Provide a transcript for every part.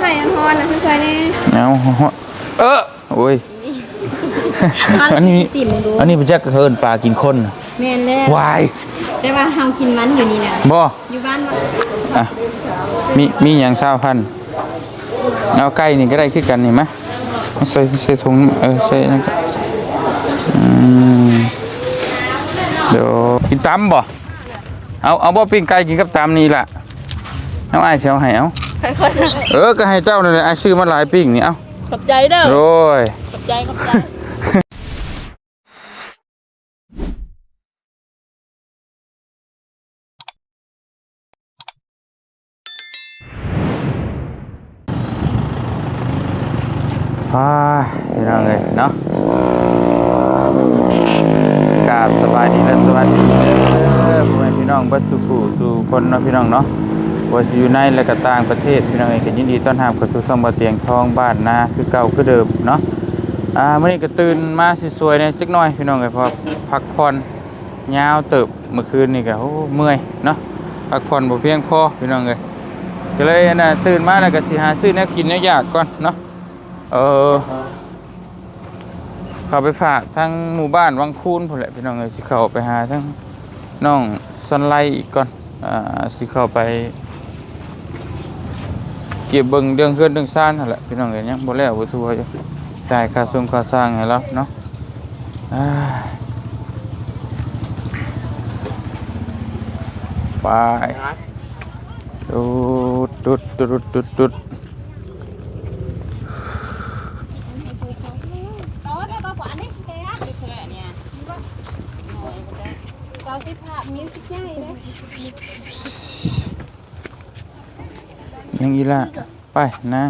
ไข่ฮอนนะช่วยๆนี่เอาเออโอ้ยอันนี้สิมึงดูอันนี้เป็นแจ็คเคินปลากินคนน่ะแม่นแล้ววายแต่ว่าเฮากินมันอยู่นี่นะบ่อยู่บ้านว่าอะมีมีอย่างเศร้าพันเอาไก่นี่ก็ได้คือกันนี่มะใส่ใส่ถุงเออใส่นั่นก็อืมเดี๋ยวกินตำบ่เอาเอาบ่ปิ้งไก่กินกับตำนี่ล่ะเอาไอ้ายเสียวให้เอา เออก็ให้เจ้านั่นแหละไอ้ายซื้อมาหลายปิ้งนี่เอาขอบใจเด้อโอ้ยขอบใจขอบใจอ่าพี่น้องเลยเนาะกราบสบายดีและสวัสดีเด้อพ่อแม่พี่น้องเบัดสุขุสู่คนเนาะพี่น้องเนาะ ว่าสิอยู่ในและก็ต่างประเทศพี่น้องเองก็ยินดีต้อนรับเข้าสู่ช่องบ่เตียงทองบ้านนาคือเก่าคือเดิมเนาะอ่ามื้อนี้ก็ตื่นมาสวยๆเนี่ยจักหน่อยพี่น้องเอ้ยเพอพักผ่อนยาวเติบเมื่อคืนนี่ก็โอ้เมื่อยเนาะพักผ่อนบ่เพียงพอพี่น้องเอ้ยก็เลยน่ะตื่นมาแล้วก็สิหาซื้อแนวกินแนวอยากก่อนเนาะเออเขาไปฝากทั้งหมู่บ้านวังคูนพุ่นแหละพี่น้องเอ้ยสิเข้าไปหาทั้งน้องซันไลอีกก่อนอ่าสิเข้าไป เก็บเบิ่งเรื่องเคลื่อนเรื่องซ่านนั่นแหละพี่น้องเอ้ยยังบ่แล้วบ่ทัวอยู่จ่ายค่าส่งค่าสร้างให้แล้วเนาะอ่าไปดุดดุดดุดดุดดุดเอาได้ปลาหวานนี่แกอะนี่คืออะไรเนี่ยเก้าสิบห้ามิ้วสิบใหญ่เลย ยังอีละไปนาง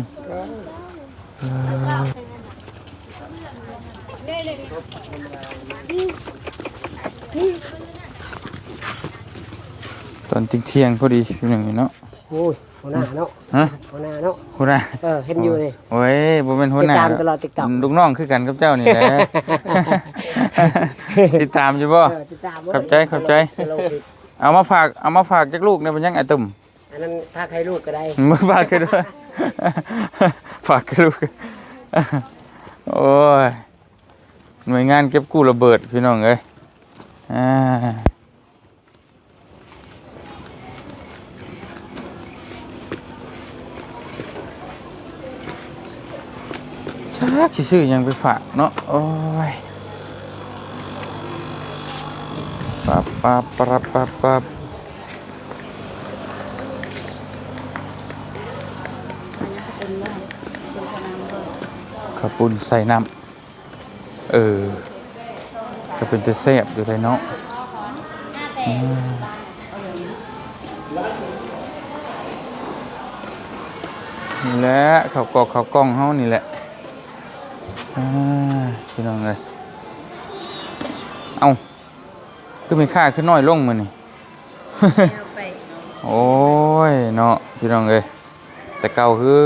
ตอนเที่ยงๆพอดีพี่หนึ่งเนาะโอ้ยหัวหน้าเนาะฮะหัวหน้าเนาะหัวหน้าเออเห็นอยู่นี่โอ้ยบ่เป็นหัวหน้าติดตามตลอด TikTok ลูกน้องคือกันกับเจ้านี่แหละติดตามอยู่บ่เออติดตามขอบใจขอบใจตลกอีกเอามาฝากเอามาฝากจากลูกเนี่ยเป็นยังไงตุ่ม อันนั้นพาใครลูกก็ได้มาฝากกันด้วยฝากกันลูกโอ้ยหน่วยงานเก็บกู้ระเบิดพี่น้องเอ้ยอ่าชักสิซื้อยังไปฝากเนาะโอ้ยปับปับปับปับปับ ข้าวปุ้นใส่น้ำเออก็เป็นแต่แซ่บอยู่เลยเนาะอืมนี่แหละข้าวกอกข้าวกล้องเฮานี่แหละอ่าพี่น้องเลยเอาคือมีค่าขึ้นน้อยลงมือนี่ โอ้ยเนาะพี่น้องเอ้ยแต่เก่าคือ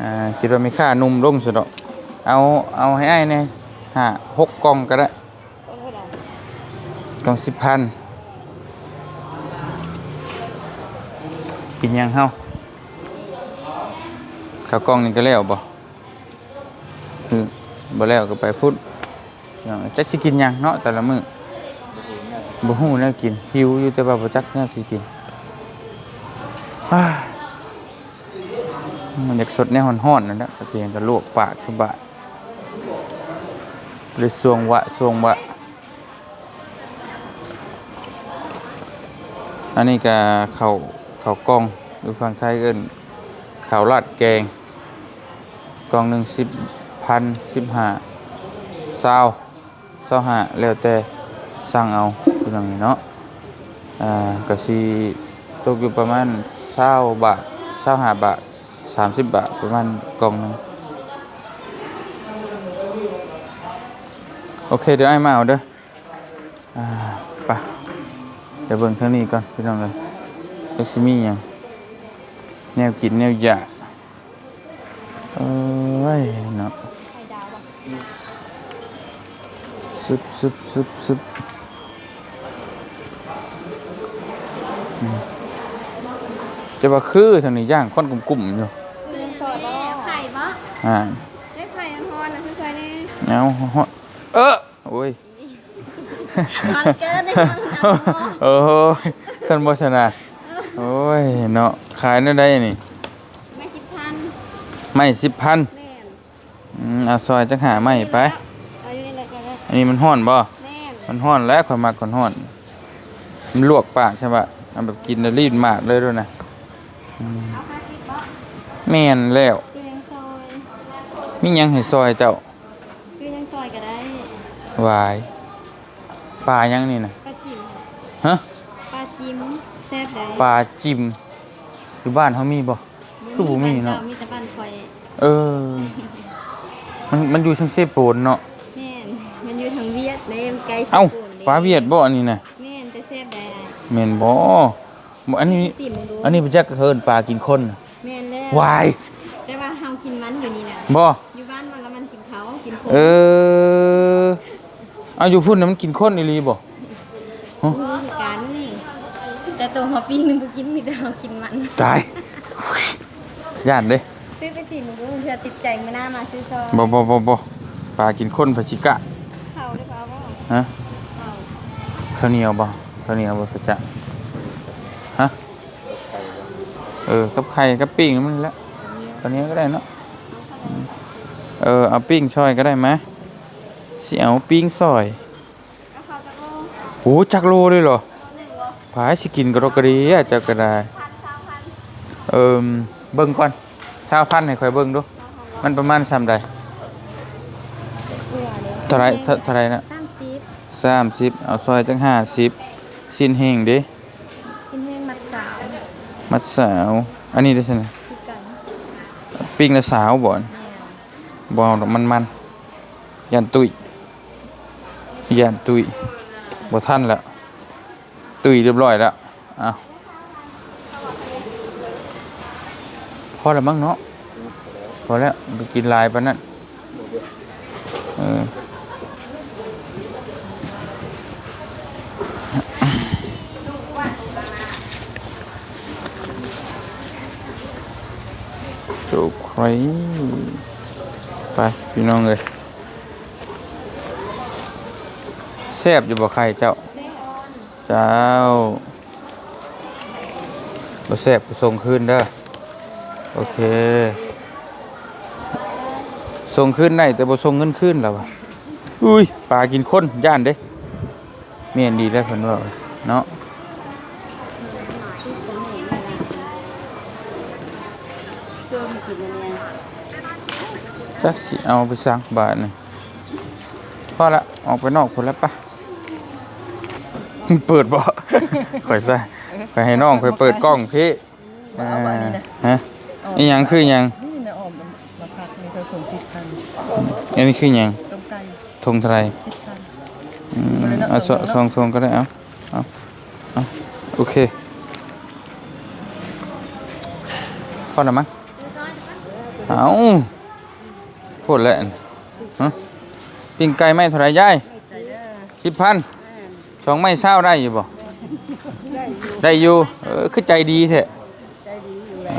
อ่าคิดว่ามีค่านุ่มร่มสุดอกเอาเอาให้ไอ้เนี่ยห้าหกกล่องก็ได้กล่องสิบพันกินยังเฮาข้าวกล่องนี่ก็แล้วบ่คือบ่แล้วก็ไปพุดอย่างจักสิกินยังเนาะแต่ละมื้อบ่ฮู้แนวกินหิวอยู่แต่ว่าบ่จักแนวสิกินอ้า มันอยากสดในห่อนๆนั่นแหละต่เพียงก็ลวกปากสบายเลยสวงวะสวงวะ อันนี้ก็ข้าวข้ากล้องหรือฝั่งไทยเอิ้นข้าวราดแกงกล่องหนึ่งสิบพันสิบห้าเศร้าเศร้าหาแล้วแต่สั่งเอาเป็นอย่างนี้เนาะอ่าก็สิตกอยู่ประมาณเศร้าบาทเศร้าหาบาท สามสิบบาทประมาณกล่องหนึงโอเค เดี๋ยวไอ้มาเอาเด้ออ่าไปเดี๋ยวเบิ่งทางนี้ก่อนพี่น้องเลยก็สิมีหยังแนวกินแนวอยากเอ้ยเนาะซึบซึบซึบซึบจะว่าคือทางนี้ย่างค้อนกลุ่มๆอยู่ ออ่าได้ไข่ฮอนนะคุณชายแน่เอาฮอดเออโอ้ยมันเกินได้ฮอนนะโอ้ยฉันบ่ชนะโอ้ยเนาะขายนั่นได้นี่ไม่สิบพันไม่สิบพันแม่นอืมเอาซอยจักหาไม่ไปเอาอยู่นี่เลยกันเลยอันนี้มันห้อนบ่แม่นมันห้อนแล้วข่อยมักคนห้อนมันลวกปากใช่ปะเอาแบบกินแล้วรีดมากเลยด้วยนะอืมเอาห้าสิบบาทแม่นแล้วซื้อยังซอย มีหยังให้ซอยเจ้าซื้อยังซอยก็ได้วายปลายังนี่นะปลาจิ๋มฮะปลาจิ้มแซ่บได้ปลาจิมอยู่บ้านเขามีบ่คือบ่มีเนาะมีแต่บ้านคอยเออ มันมันอยู่ชังเซโปนเนาะแม่นมันอยู่ทางเวียดในเอ็มไกลสเอ้ากุลปลาเวียดบ่อันนี้นะแม่นแต่แซ่บได้แม่นบ่บ่อันนี้ สิมึงดูอันนี้เป็นจักเฮินปลากินคนน่ะแม่นแล้ววายแต่ว่าเฮากินมันอยู่นี่นะบ่ เขากินคนเออเอาอยู่พุ่นน่ะมันกินคนอีหลีบ่รู้คือกันนี่แต่ตัวฮอปปี้นึงบ่กินมีแต่เฮากินมันตาย ย่านเด้ซื้อไปสิมึงดูเพื่อติดใจมื้อหน้ามาซื้อซอยบ่บ่บ่บ่ปลากินคนผัชิกะเขาได้ป่าวบ่ฮะเขาข้าวเหนียวบ่ข้าวเหนียวบ่พระจะฮะเออกับไข่กับปิ้งนั่นมันแหละข้าวเหนียวก็ได้เนาะอืม เออเอาปิ้งซอยก็ได้ไหมสิเอาปิ้งซอยเอาเขาจะโลโอ้จักโลเลยเหรอผายสิกินกระดกกระดีอะจักก็ได้พันสามพันเอิ่มเบิ่งก่อนชาวพันธุ์ให้ข่อยเบิ่งดู มันประมาณซำใดเบื่อเลยเท่าไหรเท่าเท่าไหรนะสามสิบสามสิบเอาซอยจังห้าสิบสิ้นแห้งเด้ชิ้นแห้งมัดสาว มัดสาว อันนี้ได้ใช่ไหมคือกันปิ้งละสาวบ่อนแม่น บ่ดอกมันมันยันตุยยันตุยบ่ทันแล้วตุยเรียบร้อยแล้วเอาพอแล้วมั้งเนาะพอแล้วไปกินลายปนนั้นเออจุกไว้ ไปพี่น้องเลยแซ่บอยู่บ่ใครเจ้า เจ้าบ่แซ่บส่งคืนเด้อโอเค ส่งคืนได้แต่บ่ส่งเงินคืนแล้วอุ้ยปลากินคนย่านเด้เมียนดีแล้วเพิ่นว่าเนาะ เพื่อมากินอันเนี้ย จักสิเอาไปสั่งบาทนี่พอละออกไปนอกพุ่นแล้วปะเปิดบ่ข่อยซะไปให้น้องไปเปิดกล้องพี่มาเอาอันนี้นะฮะอีหยังคือหยังนี่นะออมมาพักในเธอคงสิบพันอันนี้คือหยังต้มไก่ทงเท่าไหรสิบพันอืมบ่ได้นับเอาสส่งเนอะสองทงก็ได้เอาเอาเอาโอเคพอแล้วมั้งเอา พูดแล้วฮะปิ้งไก่ไม่เท่าไรยายสิบพันสองไม่เศร้าได้อยู่บ่ได้อยู่เออคือใจดีแท้เอ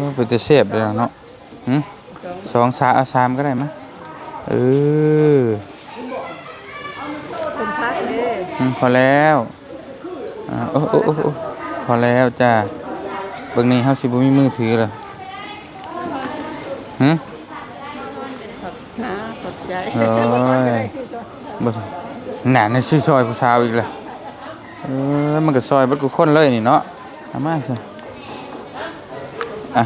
อเป็นแต่เสพเลยเนาะสองสามเอาสามก็ได้มั้ยเออพอแล้วอ่าโอ้โอ้พอแล้วจ้าเบิ่งนี้เฮาสิบ่มีมือถือเหรอหึนะขอบใจโอ้ ยบ่หนาในชื่อซอยผู้สาวอีกแล้วเออมันก็ซอยบิดกูคนเลยนี่เนาะเอามาสิอะ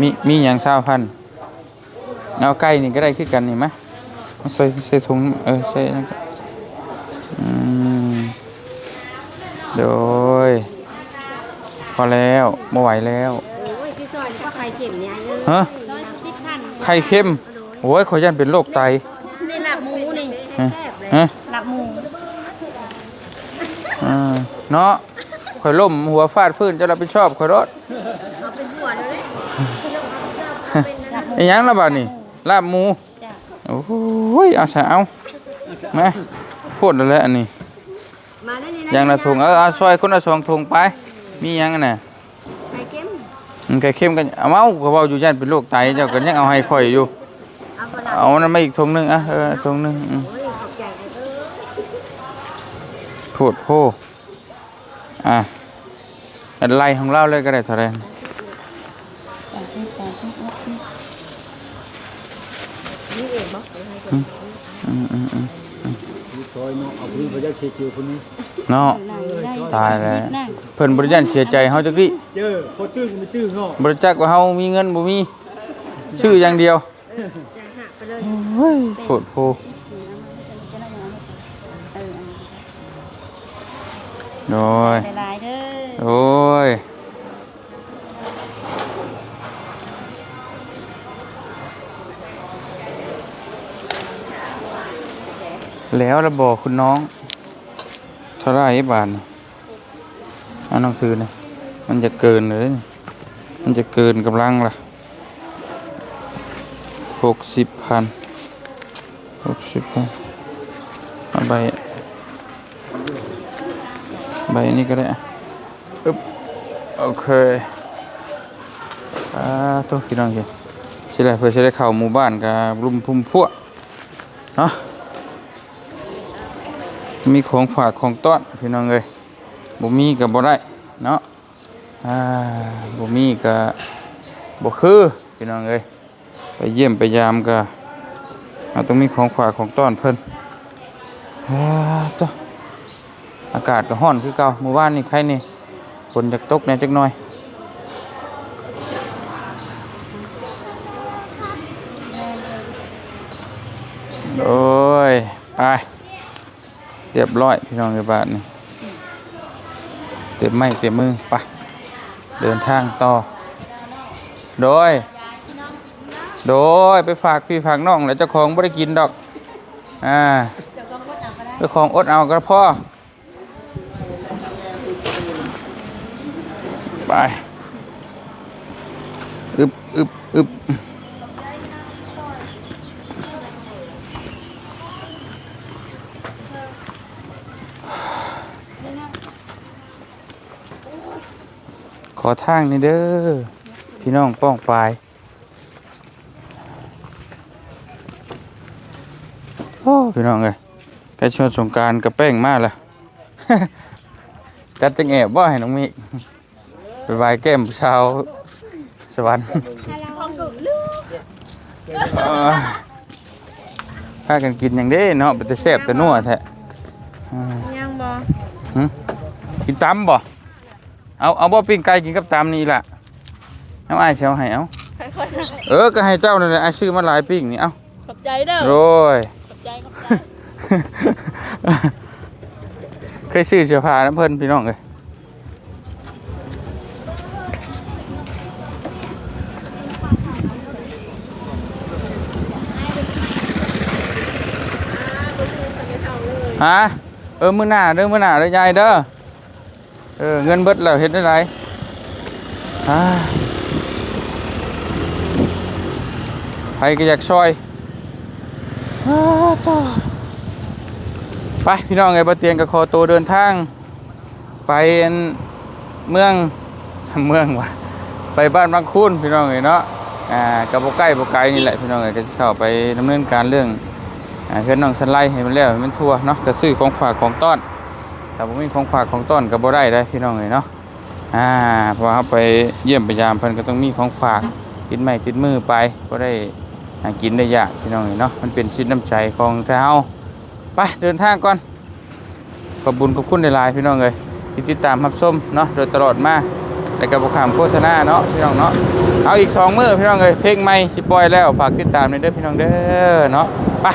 มีมีหยัง20,000เอาไก่นี่ก็ได้คือกันนี่มะมาใส่ใส่ถุงเออใส่นั่นก็อืมโดยพอแล้วไม่ไหวแล้วโอ้ยซื้อซอยนี่ก็ไข่เค็มเนี่ยเอะฮะ ซอยสิบพัน ไข่เค็มโอ้ยขอยันเป็นโรคไต ฮะแซ่บเลยฮะหลับหมูอ่าเนาะข่อยล่มหัวฟาดพื้นจะรับผิดชอบข่อยรถเอาเป็นหัวเลย ไอ้หยังละบาดนี่ลาบหมูจ้ะ โอ้ยเอาซะเอามาพูดแล้วแหละอันนี้ มาได้นี่นะอยังละถุงเออเอาซอยคนละสองถุงไป มีหยังอะน่ะไข่เค็มมันก็เข้มกันเอาเมาก็เว้าอยู่ย่านเป็นโรคไตเจ้าก็ยังเอาให้ข่อยอยู่ เอาบ่ล่ะเอานั่นมาอีกถุงหนึงอะเออถุงหนึงอืม โอ้ยขอบใจเด้อ โทษโพอะอันไล่ของเราเลยก็ได้เท่าไรสามสิบสามสิบหกสิบนี่เองบ่เอาให้ก่อนอืมอืมอืมซอยเนาะเอาพื้นพระเจ้าเชียร์จิวคนนี้เนาะนั่งตายแล้วเพิ่นบริจาคเสียใจเฮาจักดิเจอพอตื้นไม่ตื้นเนาะบริจาคว่าเฮามีเงินบ่มีชื่ออย่างเดียวจะหักไปเลยเฮ้ยโทษโพ โดยหลายๆเด้อโอ้ยแล้วระบอกคุณน้องเท่าไหรบาทนี่เอันหนังสือนี่มันจะเกินเลยนี่มันจะเกินกำลังล่ะหกสิบพันหกสิบพันเอาใบใบนี้ก็ได้อะอึ๊บโอเคอ่าตัวพี่น้องเห็นสิแหลเพื่อจะได้เข้าหมู่บ้านกับรุมพุ่มพวกเนาะมีของฝากของต้อนพี่น้องเอ้ยบ่มีก็บ่ได้เนาะอ่าบ่มีก็บ่คือพี่น้องเอ้ยไปเยี่ยมไปยามก็เราต้องมีของฝากของต้อนเพิ่นอ่าตัว อากาศก็ร้อนคือเก่าเมื่อวานนี่ใครนี่ฝนจักตกแหน่จักหน่อยโอ้ยไปเรียบร้อยพี่น้องในบ้านนี่เต็มไม้เต็มมือไปเดินทางต่อ โดย โดยไปฝากพี่ฝากน้องแล้วเจ้าของไม่ได้กินดอก อ่าจะก็กดเอาก็ได้เจ้าของอดเอาก็พอไป อึบอึบอึบขอทางนี่เด้อ พี่น้องป้องปลายโอ้พี่น้องเอ้ยกชวงสงการกับแป้งมากแล้วจัดจังแอบว่าให้น้องมิก ไปบายแก้มชาวสวรรค์ของดุลูกเอ้ยพากันกินอย่างเด้เนาะเป็นแต่แซ่บแต่นัวแท้อืมยังบ่หึกินตำบ่ เอาเอาบ่ปิ้งไก่กินกับตำนี่ล่ะเอาไอ้ายเชียวให้เอาเออก็ให้เจ้านั่นแหละไอ้ายซื้อมาหลายปิ้งนี่เอาขอบใจเด้อโรยขอบใจขอบใจเคยซื้อเสื้อผ้าน้ำเพิ่นพี่น้องเลย ฮะเออมื้อหน้าเด้อมื้อหน้าเด้อยายเด้อเออเงินเบิดแล้วเฮ็ดได้ไรอ่าใครก็อยากช่วยอ้าจ้าไปพี่น้องไงบะเตียงกับคอโตเดินทาง ไปเมืองเมืองวะไปบ้านบางคูนพี่น้องไงเนาะอ่ากับบ่ใกล้บ่ไกลนี่แหละพี่น้องไงก็จะเข้าไปดำเนินการเรื่อง เพื่อนน้องสันไลให้มันแล้วให้มันทั่วเนาะก็ซื้อของฝากของต้อนแต่บ่มีของฝากของต้อนก็บ่ได้ได้พี่น้องไงเนาะอ่าพราะว่าเราไปเยี่ยมไปยามเพิ่นก็ต้องมีของฝากติดไม้ติดมือไปบ่ได้กินได้ยากพี่น้องไงเนาะมันเป็นชิ้นน้ำใจของเราไปเดินทางก่อนขอบบุญขอบคุณในไลน์พี่น้องเลยที่ติดตามรับชมเนาะโดยตลอดมาแล้วก็บุคคลโฆษณาเนาะพี่น้องเนาะเอาอีกสองมือพี่น้องเลยเพลงใหม่สิปอยแล้วฝากติดตามในเด้อพี่น้องเด้อเนาะไป